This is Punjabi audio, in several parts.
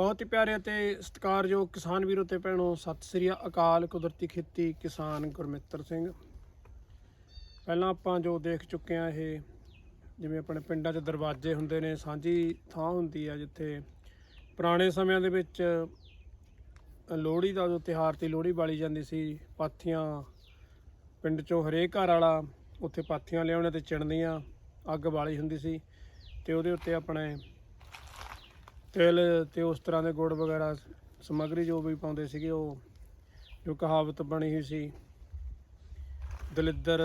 ਬਹੁਤ ਹੀ ਪਿਆਰੇ ਅਤੇ ਸਤਿਕਾਰਯੋਗ ਕਿਸਾਨ ਵੀਰੋ ਤੇ ਭੈਣੋ, ਸਤਿ ਸ੍ਰੀ ਅਕਾਲ ਕੁਦਰਤੀ ਖੇਤੀ ਕਿਸਾਨ ਗੁਰਮਿੱਤਰ ਸਿੰਘ। ਪਹਿਲਾਂ ਆਪਾਂ ਜੋ ਦੇਖ ਚੁੱਕੇ ਆ ਇਹ, ਜਿਵੇਂ ਆਪਣੇ ਪਿੰਡਾਂ 'ਚ ਦਰਵਾਜ਼ੇ ਹੁੰਦੇ ਨੇ, ਸਾਂਝੀ ਥਾਂ ਹੁੰਦੀ ਆ ਜਿੱਥੇ ਪੁਰਾਣੇ ਸਮਿਆਂ ਦੇ ਵਿੱਚ ਲੋਹੜੀ ਦਾ ਜੋ ਤਿਹਾਰ ਤੇ ਲੋਹੜੀ ਬਾਲੀ ਜਾਂਦੀ ਸੀ, ਪਾਥੀਆਂ ਪਿੰਡ 'ਚੋਂ ਹਰੇਕ ਘਰ ਵਾਲਾ ਉੱਥੇ ਪਾਥੀਆਂ ਲਿਆਉਣੇ ਤੇ ਚਿਣਦੀਆਂ ਅੱਗ ਬਾਲੀ ਹੁੰਦੀ ਸੀ ਤੇ ਉਹਦੇ ਉੱਤੇ ਆਪਣੇ ਤਿਲ ਤੇ ਉਸ ਤਰ੍ਹਾਂ ਦੇ ਗੁੜ ਵਗੈਰਾ ਸਮੱਗਰੀ ਜੋ ਵੀ ਪਾਉਂਦੇ ਸੀਗੇ ਉਹ, ਜੋ ਕਹਾਵਤ ਬਣੀ ਹੋਈ ਸੀ। ਦਲਿੱਦਰ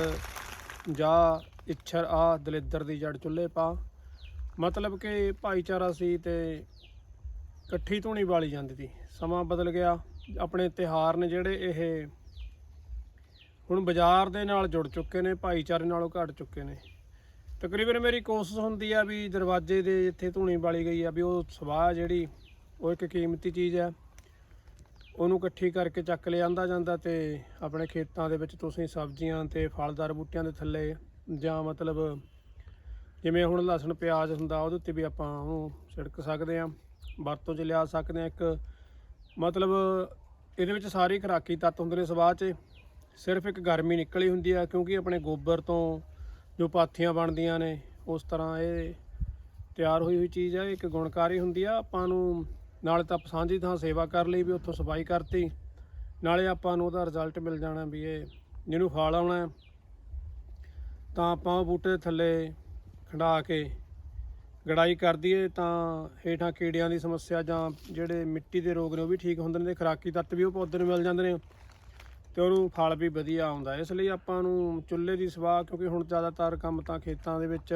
ਜਾ ਇੱਛਰ ਆ, ਦਲਿੱਦਰ ਦੀ ਜੜ ਚੁੱਲ੍ਹੇ ਪਾ। ਮਤਲਬ ਕਿ ਭਾਈਚਾਰਾ ਸੀ ਤੇ ਇਕੱਠੀ ਧੂਣੀ ਵਾਲੀ ਜਾਂਦੀ ਸੀ ਸਮਾਂ ਬਦਲ ਗਿਆ, ਆਪਣੇ ਤਿਹਾਰ ਨੇ ਜਿਹੜੇ ਇਹ ਹੁਣ ਬਾਜ਼ਾਰ ਦੇ ਨਾਲ ਜੁੜ ਚੁੱਕੇ ਨੇ, ਭਾਈਚਾਰੇ ਨਾਲੋਂ ਘਟ ਚੁੱਕੇ ਨੇ। ਤਕਰੀਬਨ ਮੇਰੀ ਕੋਸ਼ਿਸ਼ ਹੁੰਦੀ ਆ ਵੀ ਦਰਵਾਜ਼ੇ ਦੇ ਜਿੱਥੇ ਧੂਣੀ ਬਾਲੀ ਗਈ ਆ ਵੀ ਉਹ ਸਵਾਹ ਜਿਹੜੀ, ਉਹ ਇੱਕ ਕੀਮਤੀ ਚੀਜ਼ ਆ। ਉਹਨੂੰ ਇਕੱਠੀ ਕਰਕੇ ਚੱਕ ਲਿਆਂਦਾ ਜਾਂਦਾ ਤੇ ਆਪਣੇ ਖੇਤਾਂ ਦੇ ਵਿੱਚ ਤੁਸੀਂ ਸਬਜ਼ੀਆਂ ਤੇ ਫਲਦਾਰ ਬੂਟਿਆਂ ਦੇ ਥੱਲੇ ਜਾਂ ਮਤਲਬ ਜਿਵੇਂ ਹੁਣ ਲਸਣ, ਪਿਆਜ਼ ਹੁੰਦਾ ਉਹਦੇ ਉੱਤੇ ਵੀ ਆਪਾਂ ਉਹਨੂੰ ਛਿੜਕ ਸਕਦੇ ਆ ਵਰਤੋਂ 'ਚ ਲਿਆ ਸਕਦੇ ਆ ਇੱਕ ਮਤਲਬ ਇਹਦੇ ਵਿੱਚ ਸਾਰੇ ਖੁਰਾਕੀ ਤੱਤ ਹੁੰਦੇ ਨੇ ਸਵਾਹ 'ਚ। ਸਿਰਫ ਇੱਕ ਗਰਮੀ ਨਿਕਲੀ ਹੁੰਦੀ ਆ ਕਿਉਂਕਿ ਆਪਣੇ ਗੋਬਰ ਤੋਂ ਜੋ ਪਾਥੀਆਂ ਬਣਦੀਆਂ ਨੇ, ਉਸ ਤਰ੍ਹਾਂ ਇਹ ਤਿਆਰ ਹੋਈ ਹੋਈ ਚੀਜ਼ ਹੈ ਇੱਕ ਗੁਣਕਾਰੀ ਹੁੰਦੀ ਆ। ਆਪਾਂ ਨੂੰ ਨਾਲੇ ਤਾਂ ਸਾਂਝੀ ਥਾਂ ਸੇਵਾ ਕਰ ਲਈ ਵੀ ਉੱਥੋਂ ਸਫ਼ਾਈ ਕਰਤੀ। ਨਾਲੇ ਆਪਾਂ ਨੂੰ ਉਹਦਾ ਰਿਜ਼ਲਟ ਮਿਲ ਜਾਣਾ ਵੀ ਇਹ ਜਿਹਨੂੰ ਫਲ ਆਉਣਾ ਤਾਂ ਆਪਾਂ ਉਹ ਬੂਟੇ ਦੇ ਥੱਲੇ ਖੰਡਾ ਕੇ ਗੜਾਈ ਕਰ ਦਈਏ ਤਾਂ ਹੇਠਾਂ ਕੀੜਿਆਂ ਦੀ ਸਮੱਸਿਆ ਜਾਂ ਜਿਹੜੇ ਮਿੱਟੀ ਦੇ ਰੋਗ ਨੇ ਉਹ ਵੀ ਠੀਕ ਹੁੰਦੇ ਨੇ ਤੇ ਖੁਰਾਕੀ ਤੱਤ ਵੀ ਉਹ ਪੌਦੇ ਨੂੰ ਮਿਲ ਜਾਂਦੇ ਨੇ। ਤੇ ਉਹਨੂੰ ਫਲ ਵੀ ਵਧੀਆ ਆਉਂਦਾ ਇਸ ਲਈ ਆਪਾਂ ਨੂੰ ਚੁੱਲ੍ਹੇ ਦੀ ਸਵਾਹ, ਕਿਉਂਕਿ ਹੁਣ ਜ਼ਿਆਦਾਤਰ ਕੰਮ ਤਾਂ ਖੇਤਾਂ ਦੇ ਵਿੱਚ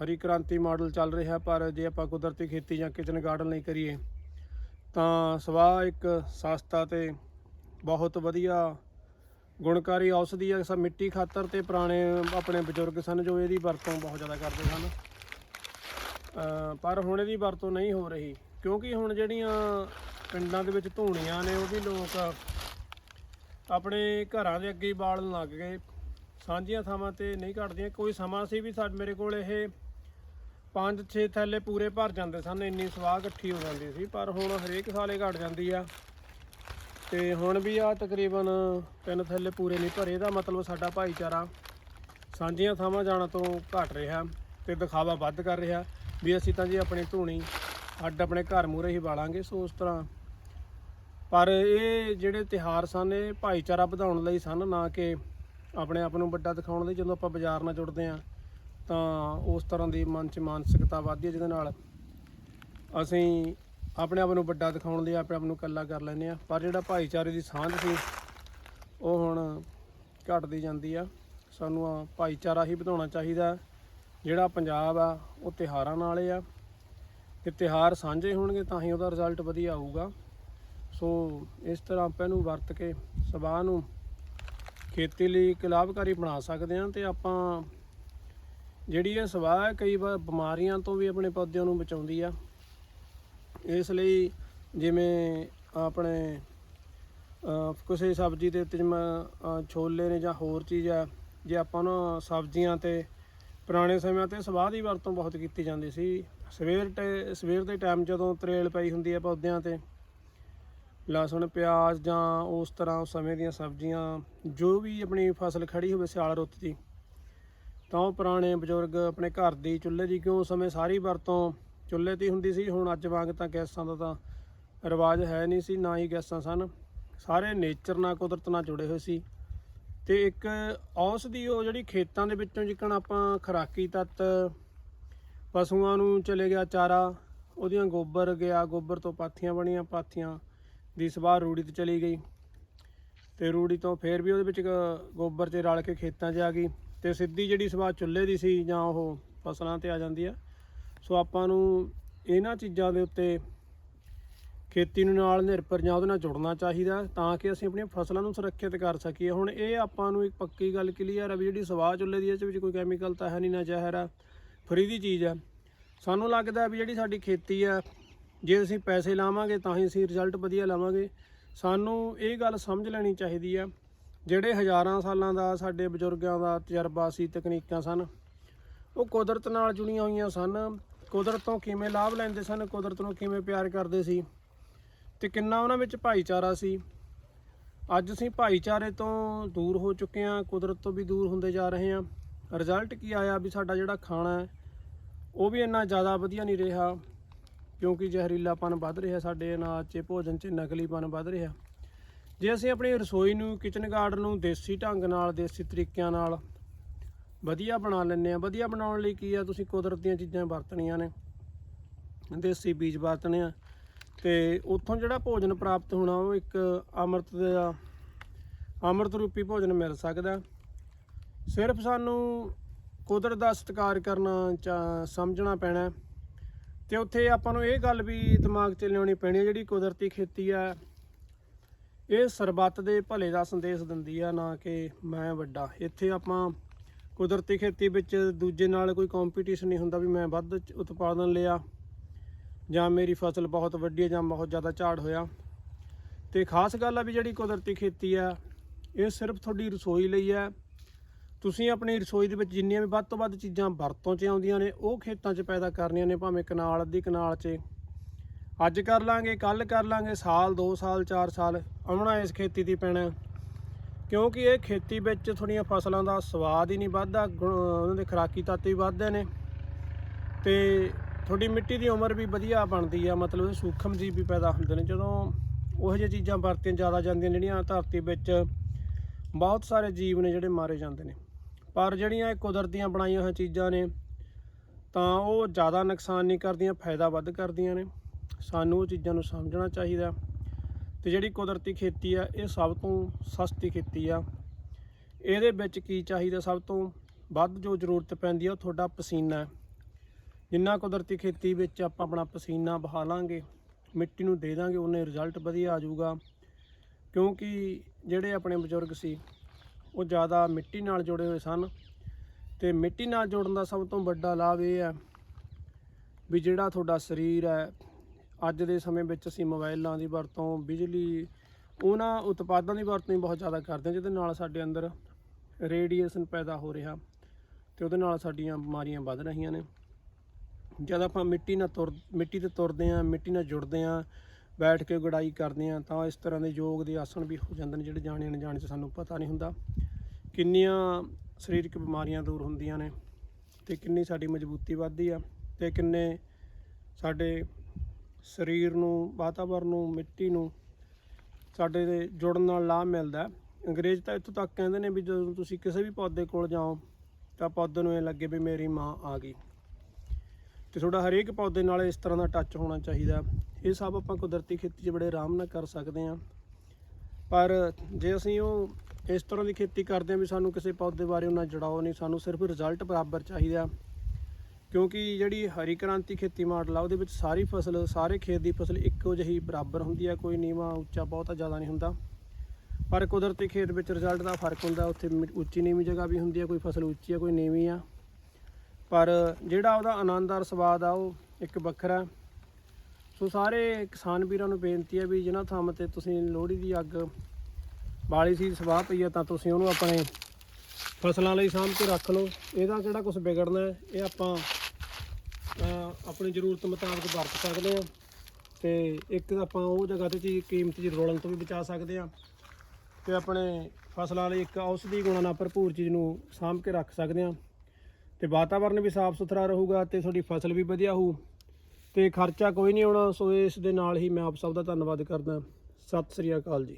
ਹਰੀ ਕ੍ਰਾਂਤੀ ਮਾਡਲ ਚੱਲ ਰਿਹਾ, ਪਰ ਜੇ ਆਪਾਂ ਕੁਦਰਤੀ ਖੇਤੀ ਜਾਂ ਕਿਚਨ ਗਾਰਡਨ ਲਈ ਕਰੀਏ, ਤਾਂ ਸਵਾਹ ਇੱਕ ਸਸਤਾ ਤੇ ਬਹੁਤ ਵਧੀਆ ਗੁਣਕਾਰੀ ਔਸ਼ਧੀ ਹੈ। ਸਭ ਮਿੱਟੀ ਖਾਤਰ ਤੇ ਪੁਰਾਣੇ ਆਪਣੇ ਬਜ਼ੁਰਗ ਸਨ ਜੋ ਇਹਦੀ ਵਰਤੋਂ ਬਹੁਤ ਜ਼ਿਆਦਾ ਕਰਦੇ ਸਨ। ਪਰ ਹੁਣ ਇਹਦੀ ਵਰਤੋਂ ਨਹੀਂ ਹੋ ਰਹੀ, ਕਿਉਂਕਿ ਹੁਣ ਜਿਹੜੀਆਂ ਪਿੰਡਾਂ ਦੇ ਵਿੱਚ ਧੂਣੀਆਂ ਨੇ, ਉਹ ਵੀ ਲੋਕ ਆਪਣੇ ਘਰਾਂ ਦੇ ਅੱਗੇ ਹੀ ਬਾਲਣ ਲੱਗ ਗਏ। ਸਾਂਝੀਆਂ ਥਾਵਾਂ ਤੇ ਨਹੀਂ ਘਟਦੀਆਂ, ਕੋਈ ਸਮਾਂ ਸੀ ਵੀ ਸਾਡੇ, ਮੇਰੇ ਕੋਲ ਇਹ 5-6 ਥੈਲੇ ਪੂਰੇ ਭਰ ਜਾਂਦੇ ਸਨ, ਇੰਨੀ ਸਵਾਹ ਇਕੱਠੀ ਹੋ ਜਾਂਦੀ ਸੀ, ਪਰ ਹੁਣ ਹਰੇਕ ਸਾਲੇ ਘਟ ਜਾਂਦੀ ਆ। ਤੇ ਹੁਣ ਵੀ ਆ ਤਕਰੀਬਨ ਤਿੰਨ ਥੈਲੇ ਪੂਰੇ ਨਹੀਂ ਭਰੇ, ਇਹਦਾ ਮਤਲਬ ਸਾਡਾ ਭਾਈਚਾਰਾ ਸਾਂਝੀਆਂ ਥਾਵਾਂ ਜਾਣ ਤੋਂ ਘਟ ਰਿਹਾ ਤੇ ਦਿਖਾਵਾ ਵੱਧ ਕਰ ਰਿਹਾ ਵੀ ਅਸੀਂ ਤਾਂ ਜੀ ਆਪਣੀ ਧੂਣੀ ਅੱਡ ਆਪਣੇ ਘਰ ਮੂਹਰੇ ਹੀ ਬਾਲਾਂਗੇ, ਸੋ ਉਸ ਤਰ੍ਹਾਂ ਪਰ ਇਹ ਜਿਹੜੇ ਤਿਹਾਰ ਸਨ, ਇਹ ਭਾਈਚਾਰਾ ਵਧਾਉਣ ਲਈ ਸਨ, ਨਾ ਕਿ ਆਪਣੇ ਆਪ ਨੂੰ ਵੱਡਾ ਦਿਖਾਉਣ ਲਈ। ਜਦੋਂ ਆਪਾਂ ਬਾਜ਼ਾਰ ਨਾਲ ਜੁੜਦੇ ਆ ਤਾਂ ਉਸ ਤਰ੍ਹਾਂ ਦੀ ਮਨ 'ਚ ਮਾਨਸਿਕਤਾ ਵੱਧਦੀ ਹੈ, ਜਿਹਦੇ ਨਾਲ ਅਸੀਂ ਆਪਣੇ ਆਪ ਨੂੰ ਵੱਡਾ ਦਿਖਾਉਣ ਲਈ, ਆਪਣੇ ਆਪ ਨੂੰ ਇਕੱਲਾ ਕਰ ਲੈਂਦੇ ਆ ਪਰ ਜਿਹੜਾ ਭਾਈਚਾਰੇ ਦੀ ਸਾਂਝ ਸੀ, ਉਹ ਹੁਣ ਘਟਦੀ ਜਾਂਦੀ ਆ। ਸਾਨੂੰ ਆ ਭਾਈਚਾਰਾ ਹੀ ਵਧਾਉਣਾ ਚਾਹੀਦਾ। ਜਿਹੜਾ ਪੰਜਾਬ ਆ, ਉਹ ਤਿਹਾਰਾਂ ਨਾਲ ਆ। ਤੇ ਤਿਹਾਰ ਸਾਂਝੇ ਹੋਣਗੇ, ਤਾਂ ਹੀ ਉਹਦਾ ਰਿਜ਼ਲਟ ਵਧੀਆ ਆਊਗਾ। ਸੋ ਇਸ ਤਰ੍ਹਾਂ ਆਪਾਂ ਇਹਨੂੰ ਵਰਤ ਕੇ ਸਵਾਹ ਨੂੰ ਖੇਤੀ ਲਈ ਇੱਕ ਲਾਭਕਾਰੀ ਬਣਾ ਸਕਦੇ ਹਾਂ ਤੇ ਆਪਾਂ ਜਿਹੜੀ ਇਹ ਸਵਾਹ ਕਈ ਵਾਰ ਬਿਮਾਰੀਆਂ ਤੋਂ ਵੀ ਆਪਣੇ ਪੌਦਿਆਂ ਨੂੰ ਬਚਾਉਂਦੀ ਆ। ਇਸ ਲਈ ਜਿਵੇਂ ਆਪਣੇ ਕਿਸੇ ਸਬਜ਼ੀ ਦੇ ਉੱਤੇ ਜਿਵੇਂ ਛੋਲੇ ਨੇ ਜਾਂ ਹੋਰ ਚੀਜ਼ ਆ, ਜੇ ਆਪਾਂ ਨਾ ਸਬਜ਼ੀਆਂ ਤੇ ਪੁਰਾਣੇ ਸਮਿਆਂ ਤੇ ਸਵਾਹ ਦੀ ਵਰਤੋਂ ਬਹੁਤ ਕੀਤੀ ਜਾਂਦੀ ਸੀ। ਸਵੇਰ ਤੇ ਸਵੇਰ ਦੇ ਟਾਈਮ ਜਦੋਂ ਤਰੇਲ ਪਈ ਹੁੰਦੀ ਹੈ ਪੌਦਿਆਂ ਤੇ ਲਸਣ, ਪਿਆਜ਼ ਜਾਂ ਉਸ ਤਰ੍ਹਾਂ ਉਸ ਸਮੇਂ ਦੀਆਂ ਸਬਜ਼ੀਆਂ, ਜੋ ਵੀ ਆਪਣੀ ਫਸਲ ਖੜੀ ਹੋਵੇ ਸਿਆਲ ਰੁੱਤ ਦੀ, ਤਾਂ ਉਹ ਪੁਰਾਣੇ ਬਜ਼ੁਰਗ ਆਪਣੇ ਘਰ ਦੀ ਚੁੱਲ੍ਹੇ ਦੀ ਕਿਉਂ ਉਸ ਸਮੇਂ ਸਾਰੀ ਵਰਤੋਂ ਚੁੱਲ੍ਹੇ ਤੇ ਹੀ ਹੁੰਦੀ ਸੀ? ਹੁਣ ਅੱਜ ਵਾਂਗ ਤਾਂ ਗੈਸਾਂ ਦਾ ਤਾਂ ਰਿਵਾਜ ਹੈ ਨਹੀਂ ਸੀ, ਨਾ ਹੀ ਗੈਸਾਂ ਸਨ। ਸਾਰੇ ਨੇਚਰ ਨਾਲ ਕੁਦਰਤ ਨਾਲ ਜੁੜੇ ਹੋਏ ਸੀ। ਤੇ ਇੱਕ ਔਸ ਦੀ ਉਹ ਜਿਹੜੀ ਖੇਤਾਂ ਦੇ ਵਿੱਚੋਂ ਜਿੱਕਣ ਆਪਾਂ ਖਰਾਕੀ ਤੱਤ, ਪਸ਼ੂਆਂ ਨੂੰ ਚਲੇ ਗਿਆ ਚਾਰਾ, ਉਹਦੀਆਂ ਗੋਬਰ ਗਿਆ, ਗੋਬਰ ਤੋਂ ਪਾਥੀਆਂ ਬਣੀਆਂ, ਪਾਥੀਆਂ ਦੀ ਸਵਾਹ ਰੂੜੀ ਤੇ ਚਲੀ ਗਈ ਤੇ ਰੂੜੀ ਤੋਂ ਫੇਰ ਵੀ ਉਹਦੇ ਵਿੱਚ ਗੋਬਰ 'ਚ ਰਲ ਕੇ ਖੇਤਾਂ 'ਚ ਆ ਗਈ ਤੇ ਸਿੱਧੀ ਜਿਹੜੀ ਸਵਾਹ ਚੁੱਲ੍ਹੇ ਦੀ ਸੀ ਜਾਂ ਉਹ ਫਸਲਾਂ ਤੇ ਆ ਜਾਂਦੀ ਆ। ਸੋ ਆਪਾਂ ਨੂੰ ਇਹਨਾਂ ਚੀਜ਼ਾਂ ਦੇ ਉੱਤੇ ਖੇਤੀ ਨੂੰ ਨਾਲ ਨਿਰਭਰ ਜਾਂ ਉਹਦੇ ਨਾਲ ਜੁੜਨਾ ਚਾਹੀਦਾ ਤਾਂ ਕਿ ਅਸੀਂ ਆਪਣੀਆਂ ਫਸਲਾਂ ਨੂੰ ਸੁਰੱਖਿਅਤ ਕਰ ਸਕੀਏ। ਹੁਣ ਇਹ ਆਪਾਂ ਨੂੰ ਇੱਕ ਪੱਕੀ ਗੱਲ ਕਲੀਅਰ ਆ ਵੀ ਜਿਹੜੀ ਸਵਾਹ ਚੁੱਲ੍ਹੇ ਦੀ ਇਹ ਵਿੱਚ ਕੋਈ ਕੈਮੀਕਲ ਤਾਂ ਹੈ ਨਹੀਂ ਨਾ ਜ਼ਹਿਰ ਆ। ਫਰੀ ਦੀ ਚੀਜ਼ ਆ। ਸਾਨੂੰ ਲੱਗਦਾ ਵੀ ਜਿਹੜੀ ਸਾਡੀ ਖੇਤੀ ਆ ਜੇ ਅਸੀਂ ਪੈਸੇ ਲਾਵਾਂਗੇ ਤਾਂ ਹੀ ਅਸੀਂ ਰਿਜ਼ਲਟ ਵਧੀਆ ਲਾਵਾਂਗੇ। ਸਾਨੂੰ ਇਹ ਗੱਲ ਸਮਝ ਲੈਣੀ ਚਾਹੀਦੀ ਆ, ਜਿਹੜੇ ਹਜ਼ਾਰਾਂ ਸਾਲਾਂ ਦਾ ਸਾਡੇ ਬਜ਼ੁਰਗਾਂ ਦਾ ਤਜਰਬਾ ਸੀ, ਤਕਨੀਕਾਂ ਸਨ, ਉਹ ਕੁਦਰਤ ਨਾਲ ਜੁੜੀਆਂ ਹੋਈਆਂ ਸਨ। ਕੁਦਰਤ ਤੋਂ ਕਿਵੇਂ ਲਾਭ ਲੈਂਦੇ ਸਨ, ਕੁਦਰਤ ਨੂੰ ਕਿਵੇਂ ਪਿਆਰ ਕਰਦੇ ਸੀ ਤੇ ਕਿੰਨਾ ਉਹਨਾਂ ਵਿੱਚ ਭਾਈਚਾਰਾ ਸੀ। ਅੱਜ ਅਸੀਂ ਭਾਈਚਾਰੇ ਤੋਂ ਦੂਰ ਹੋ ਚੁੱਕੇ ਹਾਂ, ਕੁਦਰਤ ਤੋਂ ਵੀ ਦੂਰ ਹੁੰਦੇ ਜਾ ਰਹੇ ਹਾਂ। ਰਿਜ਼ਲਟ ਕੀ ਆਇਆ ਵੀ ਸਾਡਾ ਜਿਹੜਾ ਖਾਣਾ ਹੈ, ਉਹ ਵੀ ਇੰਨਾ ਜ਼ਿਆਦਾ ਵਧੀਆ ਨਹੀਂ ਰਿਹਾ। ਕਿਉਂਕਿ ਜ਼ਹਿਰੀਲਾਪਨ ਵੱਧ ਰਿਹਾ, ਸਾਡੇ ਅਨਾਜ 'ਚ, ਭੋਜਨ 'ਚ ਨਕਲੀਪਨ ਵੱਧ ਰਿਹਾ। ਜੇ ਅਸੀਂ ਆਪਣੀ ਰਸੋਈ ਨੂੰ ਕਿਚਨ ਗਾਰਡਨ ਨੂੰ ਦੇਸੀ ਢੰਗ ਨਾਲ, ਦੇਸੀ ਤਰੀਕਿਆਂ ਨਾਲ ਵਧੀਆ ਬਣਾ ਲੈਂਦੇ ਆ ਵਧੀਆ ਬਣਾਉਣ ਲਈ ਕੀ ਆ, ਤੁਸੀਂ ਕੁਦਰਤ ਦੀਆਂ ਚੀਜ਼ਾਂ ਵਰਤਣੀਆਂ ਨੇ, ਦੇਸੀ ਬੀਜ ਵਰਤਣੇ ਆ, ਤੇ ਉੱਥੋਂ ਜਿਹੜਾ ਭੋਜਨ ਪ੍ਰਾਪਤ ਹੋਣਾ, ਉਹ ਇੱਕ ਅੰਮ੍ਰਿਤ ਦਾ ਅੰਮ੍ਰਿਤ ਰੂਪੀ ਭੋਜਨ ਮਿਲ ਸਕਦਾ। ਸਿਰਫ ਸਾਨੂੰ ਕੁਦਰਤ ਦਾ ਸਤਿਕਾਰ ਕਰਨਾ ਚਾ ਸਮਝਣਾ ਪੈਣਾ। ਤੇ ਉੱਥੇ ਆਪਾਂ ਨੂੰ ਇਹ ਗੱਲ ਵੀ ਦਿਮਾਗ 'ਚ ਲਿਆਉਣੀ ਪੈਣੀ ਹੈ ਜਿਹੜੀ ਕੁਦਰਤੀ ਖੇਤੀ ਆ, ਇਹ ਸਰਬੱਤ ਦੇ ਭਲੇ ਦਾ ਸੰਦੇਸ਼ ਦਿੰਦੀ ਆ, ਨਾ ਕਿ ਮੈਂ ਵੱਡਾ। ਇੱਥੇ ਆਪਾਂ ਕੁਦਰਤੀ ਖੇਤੀ ਵਿੱਚ ਦੂਜੇ ਨਾਲ ਕੋਈ ਕੰਪੀਟੀਸ਼ਨ ਨਹੀਂ ਹੁੰਦਾ ਵੀ ਮੈਂ ਵੱਧ ਉਤਪਾਦਨ ਲਿਆ, ਜਾਂ ਮੇਰੀ ਫਸਲ ਬਹੁਤ ਵੱਡੀ ਹੈ ਜਾਂ ਬਹੁਤ ਜ਼ਿਆਦਾ ਝਾੜ ਹੋਇਆ। ਤੇ ਖਾਸ ਗੱਲ ਆ ਵੀ ਜਿਹੜੀ ਕੁਦਰਤੀ ਖੇਤੀ ਆ, ਇਹ ਸਿਰਫ ਤੁਹਾਡੀ ਰਸੋਈ ਲਈ ਹੈ ਤੁਸੀਂ ਆਪਣੀ ਰਸੋਈ ਦੇ ਵਿੱਚ ਜਿੰਨੀਆਂ ਵੀ ਵੱਧ ਤੋਂ ਵੱਧ ਚੀਜ਼ਾਂ ਵਰਤੋਂ 'ਚ ਆਉਂਦੀਆਂ ਨੇ, ਉਹ ਖੇਤਾਂ 'ਚ ਪੈਦਾ ਕਰਨੀਆਂ ਨੇ, ਭਾਵੇਂ ਕਨਾਲ, ਅੱਧੀ ਕਨਾਲ 'ਚ। ਅੱਜ ਕਰ ਲਾਂਗੇ ਕੱਲ ਕਰ ਲਾਂਗੇ, ਸਾਲ 2 ਸਾਲ 4 ਸਾਲ, ਆਉਣਾ ਇਸ ਖੇਤੀ ਦੀ ਪੈਣਾ। ਕਿਉਂਕਿ ਇਹ ਖੇਤੀ ਵਿੱਚ ਤੁਹਾਡੀਆਂ ਫਸਲਾਂ ਦਾ ਸਵਾਦ ਹੀ ਨਹੀਂ ਵੱਧਦਾ, ਗੁਣ- ਉਹਨਾਂ ਦੇ ਖੁਰਾਕੀ ਤੱਤ ਵੀ ਵੱਧਦੇ ਨੇ। ਤੇ ਤੁਹਾਡੀ ਮਿੱਟੀ ਦੀ ਉਮਰ ਵੀ ਵਧੀਆ ਬਣਦੀ ਆ, ਮਤਲਬ ਸੂਖਮ ਜੀਵ ਵੀ ਪੈਦਾ ਹੁੰਦੇ ਨੇ। ਜਦੋਂ ਉਹ ਜਿਹੀਆਂ ਚੀਜ਼ਾਂ ਵਰਤੀਆਂ ਜ਼ਿਆਦਾ ਜਾਂਦੀਆਂ ਜਿਹੜੀਆਂ ਧਰਤੀ ਵਿੱਚ ਬਹੁਤ ਸਾਰੇ ਜੀਵ ਨੇ ਜਿਹੜੇ ਮਾਰੇ ਜਾਂਦੇ ਨੇ। ਪਰ ਜਿਹੜੀਆਂ ਇਹ ਕੁਦਰਤੀਆਂ ਬਣਾਈਆਂ ਹੋਈਆਂ ਚੀਜ਼ਾਂ ਨੇ, ਤਾਂ ਉਹ ਜ਼ਿਆਦਾ ਨੁਕਸਾਨ ਨਹੀਂ ਕਰਦੀਆਂ, ਫਾਇਦਾ ਵੱਧ ਕਰਦੀਆਂ ਨੇ। ਸਾਨੂੰ ਉਹ ਚੀਜ਼ਾਂ ਨੂੰ ਸਮਝਣਾ ਚਾਹੀਦਾ। ਤੇ ਜਿਹੜੀ ਕੁਦਰਤੀ ਖੇਤੀ ਆ, ਇਹ ਸਭ ਤੋਂ ਸਸਤੀ ਖੇਤੀ ਆ। ਇਹਦੇ ਵਿੱਚ ਕੀ ਚਾਹੀਦਾ ਸਭ ਤੋਂ? ਵੱਧ ਜੋ ਜ਼ਰੂਰਤ ਪੈਂਦੀ ਆ, ਉਹ ਤੁਹਾਡਾ ਪਸੀਨਾ ਹੈ। ਜਿੰਨਾ ਕੁਦਰਤੀ ਖੇਤੀ ਵਿੱਚ ਆਪਾਂ ਆਪਣਾ ਪਸੀਨਾ ਬਹਾ ਲਾਂਗੇ, ਮਿੱਟੀ ਨੂੰ ਦੇ ਦਾਂਗੇ, ਉਹਨੇ ਰਿਜ਼ਲਟ ਵਧੀਆ ਆ ਜਾਊਗਾ। ਕਿਉਂਕਿ ਜਿਹੜੇ ਆਪਣੇ ਬਜ਼ੁਰਗ ਸੀ ਉਹ ਜ਼ਿਆਦਾ ਮਿੱਟੀ ਨਾਲ ਜੁੜੇ ਹੋਏ ਸਨ ਤੇ ਮਿੱਟੀ ਨਾਲ ਜੁੜਨ ਦਾ ਸਭ ਤੋਂ ਵੱਡਾ ਲਾਭ ਇਹ ਹੈ ਵੀ ਜਿਹੜਾ ਤੁਹਾਡਾ ਸਰੀਰ ਹੈ, ਅੱਜ ਦੇ ਸਮੇਂ ਵਿੱਚ ਅਸੀਂ ਮੋਬਾਈਲਾਂ ਦੀ ਵਰਤੋਂ, ਬਿਜਲੀ, ਉਹਨਾਂ ਉਤਪਾਦਾਂ ਦੀ ਵਰਤੋਂ ਹੀ ਬਹੁਤ ਜ਼ਿਆਦਾ ਕਰਦੇ ਹਾਂ, ਜਿਹਦੇ ਨਾਲ ਸਾਡੇ ਅੰਦਰ ਰੇਡੀਏਸ਼ਨ ਪੈਦਾ ਹੋ ਰਿਹਾ ਤੇ ਉਹਦੇ ਨਾਲ ਸਾਡੀਆਂ ਬਿਮਾਰੀਆਂ ਵੱਧ ਰਹੀਆਂ ਨੇ। ਜਦ ਆਪਾਂ ਮਿੱਟੀ ਨਾਲ ਤੁਰ, ਮਿੱਟੀ ਤੇ ਤੁਰਦੇ ਆਂ ਮਿੱਟੀ ਨਾਲ ਜੁੜਦੇ ਆਂ ਬੈਠ ਕੇ ਗੁਡਾਈ ਕਰਦੇ ਆਂ ਤਾਂ ਇਸ ਤਰ੍ਹਾਂ ਦੇ ਯੋਗ ਦੇ ਆਸਣ ਵੀ ਹੋ ਜਾਂਦੇ ਨੇ, ਜਿਹੜੇ ਜਾਣੇ ਅਣਜਾਣੇ ਚ ਸਾਨੂੰ ਪਤਾ ਨਹੀਂ ਹੁੰਦਾ। ਕਿੰਨੀਆਂ ਸਰੀਰਕ ਬਿਮਾਰੀਆਂ ਦੂਰ ਹੁੰਦੀਆਂ ਨੇ ਤੇ ਕਿੰਨੀ ਸਾਡੀ ਮਜ਼ਬੂਤੀ ਵੱਧਦੀ ਆ ਤੇ ਕਿੰਨੇ ਸਾਡੇ ਸਰੀਰ ਨੂੰ, ਵਾਤਾਵਰਨ ਨੂੰ, ਮਿੱਟੀ ਨੂੰ ਸਾਡੇ ਦੇ ਜੁੜਨ ਨਾਲ ਲਾਭ ਮਿਲਦਾ ਅੰਗਰੇਜ਼ ਤਾਂ ਇੱਥੋਂ ਤੱਕ ਕਹਿੰਦੇ ਨੇ ਵੀ ਜਦੋਂ ਤੁਸੀਂ ਕਿਸੇ ਵੀ ਪੌਦੇ ਕੋਲ ਜਾਓ ਤਾਂ ਪੌਦੇ ਨੂੰ ਇਹ ਲੱਗੇ ਵੀ ਮੇਰੀ ਮਾਂ ਆ ਗਈ। ਤੇ ਤੁਹਾਡਾ ਹਰੇਕ ਪੌਦੇ ਨਾਲ ਇਸ ਤਰ੍ਹਾਂ ਦਾ ਟੱਚ ਹੋਣਾ ਚਾਹੀਦਾ। ਇਹ ਸਭ ਆਪਾਂ ਕੁਦਰਤੀ ਖੇਤੀ 'ਚ ਬੜੇ ਆਰਾਮ ਨਾਲ ਕਰ ਸਕਦੇ ਹਾਂ। ਪਰ ਜੇ ਅਸੀਂ ਉਹ ਇਸ ਤਰ੍ਹਾਂ ਦੀ ਖੇਤੀ ਕਰਦੇ ਹਾਂ ਵੀ ਸਾਨੂੰ ਕਿਸੇ ਪੌਦੇ ਬਾਰੇ ਉਹਨਾਂ ਜੜਾਓ ਨਹੀਂ, ਸਾਨੂੰ ਸਿਰਫ ਰਿਜ਼ਲਟ ਬਰਾਬਰ ਚਾਹੀਦਾ। ਕਿਉਂਕਿ ਜਿਹੜੀ ਹਰੀ ਕ੍ਰਾਂਤੀ ਖੇਤੀ ਮਾਡਲ ਆ, ਉਹਦੇ ਵਿੱਚ ਸਾਰੀ ਫਸਲ, ਸਾਰੇ ਖੇਤ ਦੀ ਫਸਲ ਇੱਕੋ ਜਿਹੀ ਬਰਾਬਰ ਹੁੰਦੀ ਆ, ਕੋਈ ਨੀਵਾਂ ਉੱਚਾ ਬਹੁਤਾ ਜ਼ਿਆਦਾ ਨਹੀਂ ਹੁੰਦਾ। ਪਰ ਕੁਦਰਤੀ ਖੇਤ ਵਿੱਚ ਰਿਜ਼ਲਟ ਦਾ ਫ਼ਰਕ ਹੁੰਦਾ, ਉੱਥੇ ਉੱਚੀ ਨੀਵੀਂ ਜਗ੍ਹਾ ਵੀ ਹੁੰਦੀ ਹੈ ਕੋਈ ਫਸਲ ਉੱਚੀ ਆ, ਕੋਈ ਨੀਵੀਂ ਆ। ਪਰ ਜਿਹੜਾ ਉਹਦਾ ਆਨੰਦਾਰ ਸਵਾਦ ਆ, ਉਹ ਇੱਕ ਵੱਖਰਾ ਸੋ ਸਾਰੇ ਕਿਸਾਨ ਵੀਰਾਂ ਨੂੰ ਬੇਨਤੀ ਹੈ ਵੀ ਜਿਨ੍ਹਾਂ ਥਾਂ ਤੇ ਤੁਸੀਂ ਲੋਹੜੀ ਦੀ ਅੱਗ ਬਾਲੀ ਸੀ ਸਵਾਹ ਪਈ ਆ ਤਾਂ ਤੁਸੀਂ ਉਹਨੂੰ ਆਪਣੇ ਫਸਲਾਂ ਲਈ ਸਾਂਭ ਕੇ ਰੱਖ ਲਓ। ਇਹਦਾ ਜਿਹੜਾ ਕੁਝ ਵਿਗੜਨਾ ਇਹ ਆਪਾਂ ਆਪਣੀ ਜ਼ਰੂਰਤ ਮੁਤਾਬਕ ਵਰਤ ਸਕਦੇ ਹਾਂ ਤੇ ਇੱਕ ਆਪਾਂ ਉਹ ਜਗ੍ਹਾ ਤੇ ਚੀਜ਼ ਕੀਮਤ ਜੀ ਰੋਲਣ ਤੋਂ ਵੀ ਬਚਾ ਸਕਦੇ ਹਾਂ ਤੇ ਆਪਣੇ ਫਸਲਾਂ ਲਈ ਇੱਕ ਔਸ਼ਧੀ ਗੁਣਾਂ ਨਾਲ ਭਰਪੂਰ ਚੀਜ਼ ਨੂੰ ਸਾਂਭ ਕੇ ਰੱਖ ਸਕਦੇ ਹਾਂ ਤੇ ਵਾਤਾਵਰਨ ਵੀ ਸਾਫ਼ ਸੁਥਰਾ ਰਹੂਗਾ ਤੇ ਤੁਹਾਡੀ ਫਸਲ ਵੀ ਵਧੀਆ ਹੋਊ। ਤੇ ਖਰਚਾ ਕੋਈ ਨਹੀਂ ਆਉਣਾ, ਸੋ ਇਸ ਦੇ ਨਾਲ ਹੀ ਮੈਂ ਆਪ ਸਭ ਦਾ ਧੰਨਵਾਦ ਕਰਦਾ। ਸਤਿ ਸ੍ਰੀ ਅਕਾਲ ਜੀ।